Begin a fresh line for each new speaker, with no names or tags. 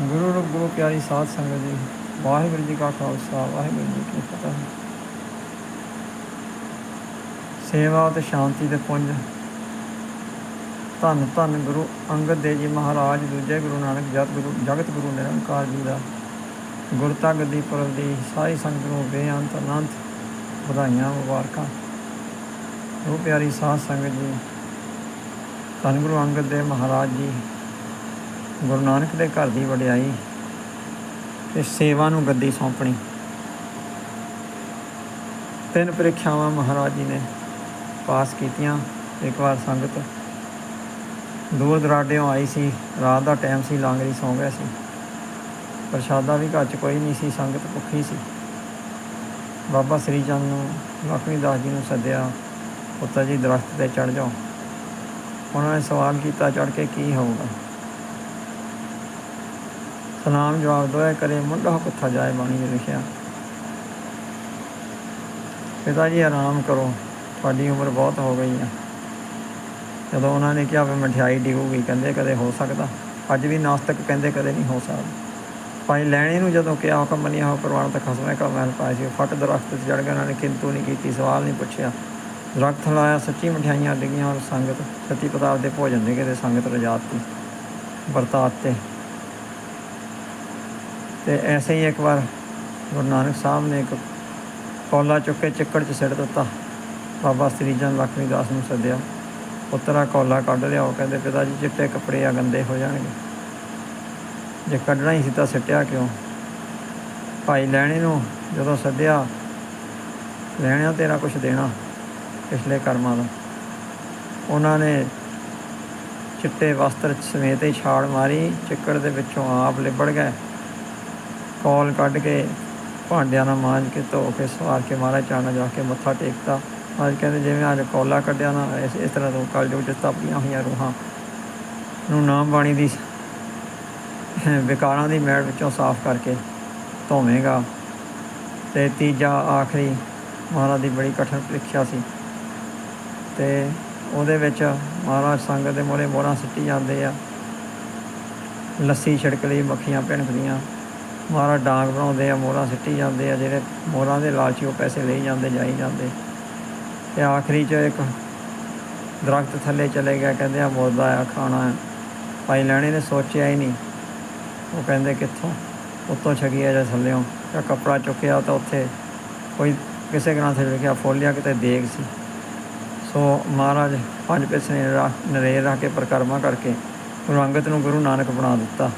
ਗੁਰੂ ਰੂਪ, ਗੁਰੂ ਪਿਆਰੀ ਸਾਧ ਸੰਗਤ ਜੀ, ਵਾਹਿਗੁਰੂ ਜੀ ਕਾ ਖਾਲਸਾ, ਵਾਹਿਗੁਰੂ ਜੀ ਕੀ ਫਤਿਹ। ਸੇਵਾ ਅਤੇ ਸ਼ਾਂਤੀ ਦੇ ਪੁੰਜ। ਧੰਨ ਧੰਨ ਗੁਰੂ ਅੰਗਦ ਦੇਵ ਜੀ ਮਹਾਰਾਜ, ਦੂਜੇ ਗੁਰੂ ਨਾਨਕ ਜਗਤ ਗੁਰੂ ਜਗਤ ਗੁਰੂ ਨਿਰੰਕਾਰ ਜੀ ਦਾ। ਗੁਰਤਾ ਗੱਦੀ ਪੁਰਬ ਦੀ ਸਾਰੀ ਸੰਗਤ ਨੂੰ ਬੇਅੰਤ, ਅਨੰਤ ਵਧਾਈਆਂ, ਮੁਬਾਰਕਾਂ। ਉਹ ਪਿਆਰੀ ਸਾਧ ਸੰਗਤ ਜੀ, ਧੰਨ ਗੁਰੂ ਅੰਗਦ ਦੇਵ ਮਹਾਰਾਜ ਜੀ ਗੁਰੂ ਨਾਨਕ ਦੇ ਘਰ ਦੀ ਵਡਿਆਈ ਤੇ ਸੇਵਾ ਨੂੰ ਗੱਦੀ ਸੌਂਪਣੀ। ਤਿੰਨ ਪ੍ਰੀਖਿਆਵਾਂ ਮਹਾਰਾਜ ਜੀ ਨੇ ਪਾਸ ਕੀਤੀਆਂ। ਇੱਕ ਵਾਰ ਸੰਗਤ ਦੂਰ ਦਰਾਡਿਓਂ ਆਈ ਸੀ। ਰਾਤ ਦਾ ਟਾਈਮ ਸੀ ਲਾਂਗਰੀ ਸੌਂ ਗਿਆ ਸੀ। ਪ੍ਰਸ਼ਾਦਾ ਵੀ ਘਰ 'ਚ ਕੋਈ ਨਹੀਂ ਸੀ, ਸੰਗਤ ਭੁੱਖੀ ਸੀ। ਬਾਬਾ ਸ੍ਰੀ ਚੰਦ ਨੂੰ, ਲਖਮੀ ਦਾਸ ਜੀ ਨੂੰ ਸੱਦਿਆ, ਪੁੱਤਰ ਜੀ ਦਰਖਤ ਤੇ ਚੜ ਜਾਓ। ਉਹਨਾਂ ਨੇ ਸਵਾਲ ਕੀਤਾ ਚੜ ਕੇ ਕੀ ਹੋਊਗਾ? ਸਲਾਮ ਜਵਾਬ ਦੋਇਆ ਕਰੇ ਮੁੰਡਾ ਕੁੱਥਾ ਜਾਏ ਬਾਣੀ ਵਿੱਚ ਲਿਖਿਆ। ਪਿਤਾ ਜੀ, ਆਰਾਮ ਕਰੋ। ਤੁਹਾਡੀ ਉਮਰ ਬਹੁਤ ਹੋ ਗਈ ਆ। ਜਦੋਂ ਉਹਨਾਂ ਨੇ ਕਿਹਾ ਵੀ ਮਠਿਆਈ ਡਿਗੂਗੀ, ਕਹਿੰਦੇ ਕਦੇ ਹੋ ਸਕਦਾ। ਅੱਜ ਵੀ ਨਾਸਤਕ ਕਹਿੰਦੇ ਕਦੇ ਨਹੀਂ ਹੋ ਸਕਦਾ। ਭਾਈ ਲੈਣੇ ਨੂੰ ਜਦੋਂ ਕਿਹਾ ਹੁਕਮ ਮੰਨਿਆ ਹੋ ਪ੍ਰਵਾਨ ਤਾਂ ਖਸਮੇ ਕਾ ਮਹਿਲ ਪਾਇਆ ਸੀ ਫਟ ਦਰਖਤ ਤੇ ਚੜ ਗਿਆ ਉਹਨਾਂ ਨੇ ਕਿੰਤੂ ਨਹੀਂ ਕੀਤੀ, ਸਵਾਲ ਨਹੀਂ ਪੁੱਛਿਆ। ਦਰਖਤ ਲਾਇਆ, ਸੱਚੀ ਮਠਿਆਈਆਂ ਡਿੱਗੀਆਂ, ਔਰ ਸੰਗਤ ਸੱਚੀ ਪਦਾਰਥ ਦੇ ਭੋਜਨ ਦੇ ਕਿਤੇ ਸੰਗਤ ਰਜਾਤੀ ਵਰਤਾਤ ਤੇ ਤੇ ਐਸੇ ਹੀ ਇੱਕ ਵਾਰ ਗੁਰੂ ਨਾਨਕ ਸਾਹਿਬ ਨੇ ਇੱਕ ਕੌਲਾ ਚੁੱਕ ਕੇ ਚੱਕੜ 'ਚ ਸਿੱਟ ਦਿੱਤਾ। ਬਾਬਾ ਸ੍ਰੀ ਜਨ ਲక్ష్ਮੀ ਦਾਸ ਨੂੰ ਸੱਦਿਆ। ਪੁੱਤਰਾ ਕੌਲਾ ਕੱਢ ਲਿਆ। ਉਹ ਕਹਿੰਦੇ, ਪਿਤਾ ਜੀ, ਚਿੱਟੇ ਕੱਪੜੇ ਆ ਗੰਦੇ ਹੋ ਜਾਣਗੇ। ਜੇ ਕੱਢਣਾ ਹੀ ਸੀ ਤਾਂ ਸਿੱਟਿਆ ਕਿਉਂ? ਭਾਈ ਲੈਣੇ ਨੂੰ ਜਦੋਂ ਸੱਦਿਆ, ਲੈਣਿਆ ਤੇਰਾ ਕੁਝ ਦੇਣਾ ਪਿਛਲੇ ਕਰਮਾਂ ਦਾ। ਉਹਨਾਂ ਨੇ ਚਿੱਟੇ ਵਸਤਰ ਸਮੇਤ ਹੀ ਛਾੜ ਮਾਰੀ। ਚਿੱਕੜ ਦੇ ਵਿੱਚੋਂ ਆਪ ਲਿਬੜ ਗਏ। ਕੌਲ ਕੱਢ ਕੇ ਭਾਂਡਿਆਂ ਨਾਲ ਮਾਂਜ ਕੇ ਧੋ ਕੇ ਸਵਾਰ ਕੇ ਮਹਾਰਾਜ ਚਾਣਾ ਜਾ ਕੇ ਮੱਥਾ ਟੇਕਤਾ। ਅੱਜ ਕਹਿੰਦੇ, ਜਿਵੇਂ ਅੱਜ ਕੌਲਾ ਕੱਢਿਆ ਨਾ, ਇਸ ਇਸ ਤਰ੍ਹਾਂ ਤੋਂ ਕਲ ਜੋ ਤਪੀਆਂ ਹੋਈਆਂ ਰੂਹਾਂ ਨੂੰ ਨਾਮ ਬਾਣੀ ਦੀ, ਵਿਕਾਰਾਂ ਦੀ ਮੈਲ ਵਿੱਚੋਂ ਸਾਫ਼ ਕਰਕੇ ਧੋਵੇਂਗਾ। ਤੇ ਤੀਜਾ, ਆਖਰੀ, ਮਹਾਰਾਜ ਦੀ ਬੜੀ ਕਠਿਨ ਪ੍ਰੀਖਿਆ ਸੀ। ਤੇ ਉਹਦੇ ਵਿੱਚ ਮਹਾਰਾਜ ਸੰਗਤ ਦੇ ਮੋਰੇ ਮੋਹਰਾਂ ਸਿੱਟੀ ਜਾਂਦੇ ਆ। ਲੱਸੀ ਛਿੜਕ ਲਈ ਮੱਖੀਆਂ ਭਿਣਕਦੀਆਂ ਮਹਾਰਾਜ ਡਾਂਗ ਬਣਾਉਂਦੇ ਆ, ਮੋਹਰਾਂ ਸਿੱਟੀ ਜਾਂਦੇ ਆ, ਜਿਹੜੇ ਮੋਹਰਾਂ ਦੇ ਲਾਲਚੀ ਉਹ ਪੈਸੇ ਲਈ ਜਾਂਦੇ, ਜਾਈ ਜਾਂਦੇ। ਤੇ ਆਖਰੀ 'ਚ ਇੱਕ ਦਰਖਤ ਥੱਲੇ ਚਲੇ ਗਿਆ, ਕਹਿੰਦੇ ਆ ਮੁਰਦਾ ਆ, ਖਾਣਾ ਹੈ ਭਾਈ ਲੈਣੇ ਨੇ ਸੋਚਿਆ ਹੀ ਨਹੀਂ। ਉਹ ਕਹਿੰਦੇ ਕਿੱਥੋਂ? ਉੱਤੋਂ ਛਗਿਆ ਜਾਂ ਥੱਲਿਓਂ। ਜਾਂ ਕੱਪੜਾ ਚੁੱਕਿਆ ਤਾਂ ਉੱਥੇ ਕੋਈ ਕਿਸੇ ਗ੍ਰੰਥ 'ਚ ਲਿਖਿਆ, ਫੋਲਿਆ ਕਿਤੇ ਦੇਗ ਸੀ। ਸੋ ਮਹਾਰਾਜ ਪੰਜ ਪੈਸੇ ਨਰੇਰ ਰੱਖ ਕੇ ਪਰਿਕਰਮਾ ਕਰਕੇ ਗੁਰੂ ਅੰਗਦ ਨੂੰ ਗੁਰੂ ਨਾਨਕ ਬਣਾ ਦਿੱਤਾ।